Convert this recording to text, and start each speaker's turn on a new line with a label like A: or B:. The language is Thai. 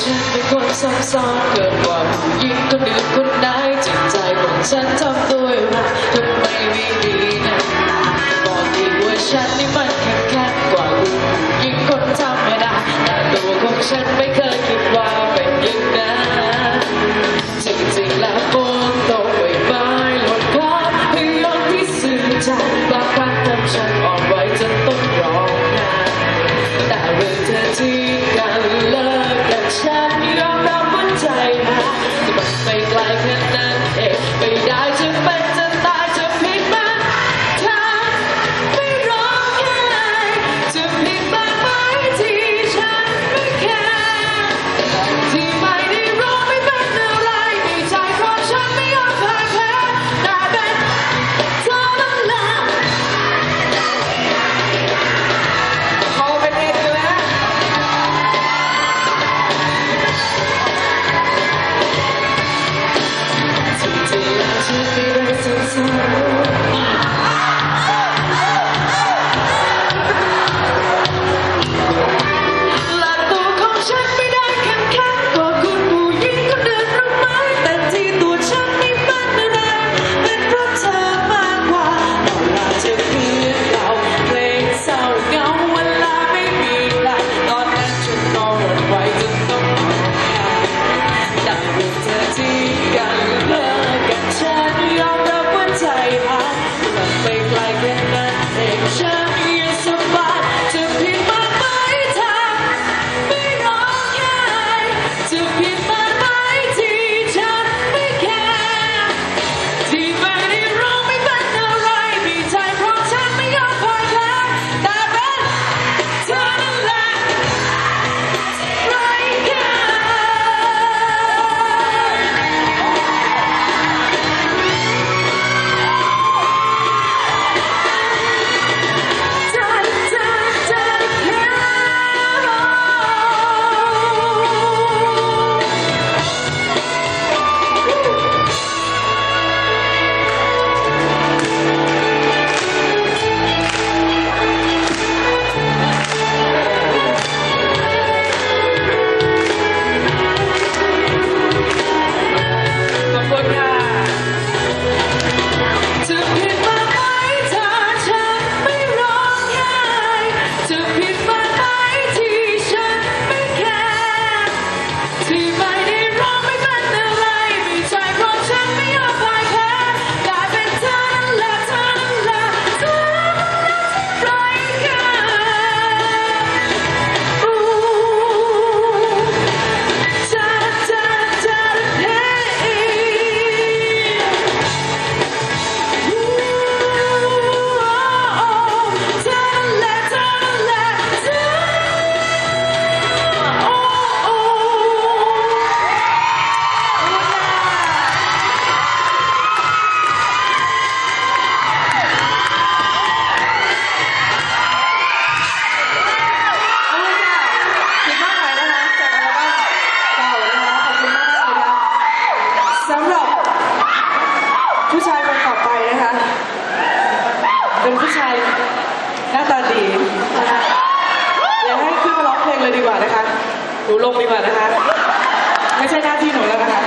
A: ฉันเป็นคนซับซ้อนเกินกว่าผู้หญิงคนอื่นคนใดจิตใจของฉันทำด้วยรักทำไมไม่ดีนะบอกดีว่าฉันนี่มันแข็งแกร่งกว่าผู้หญิงคนธรรมดาแต่ตัวของฉันไม่เคย
B: เป็นผู้ชายหน้าตาดีนะคะเดี๋ยวให้ขึ้นมาร้องเพลงเลยดีกว่านะคะ หนูลงดีกว่านะคะ ไม่ใช่หน้าที่หนูแล้วนะคะ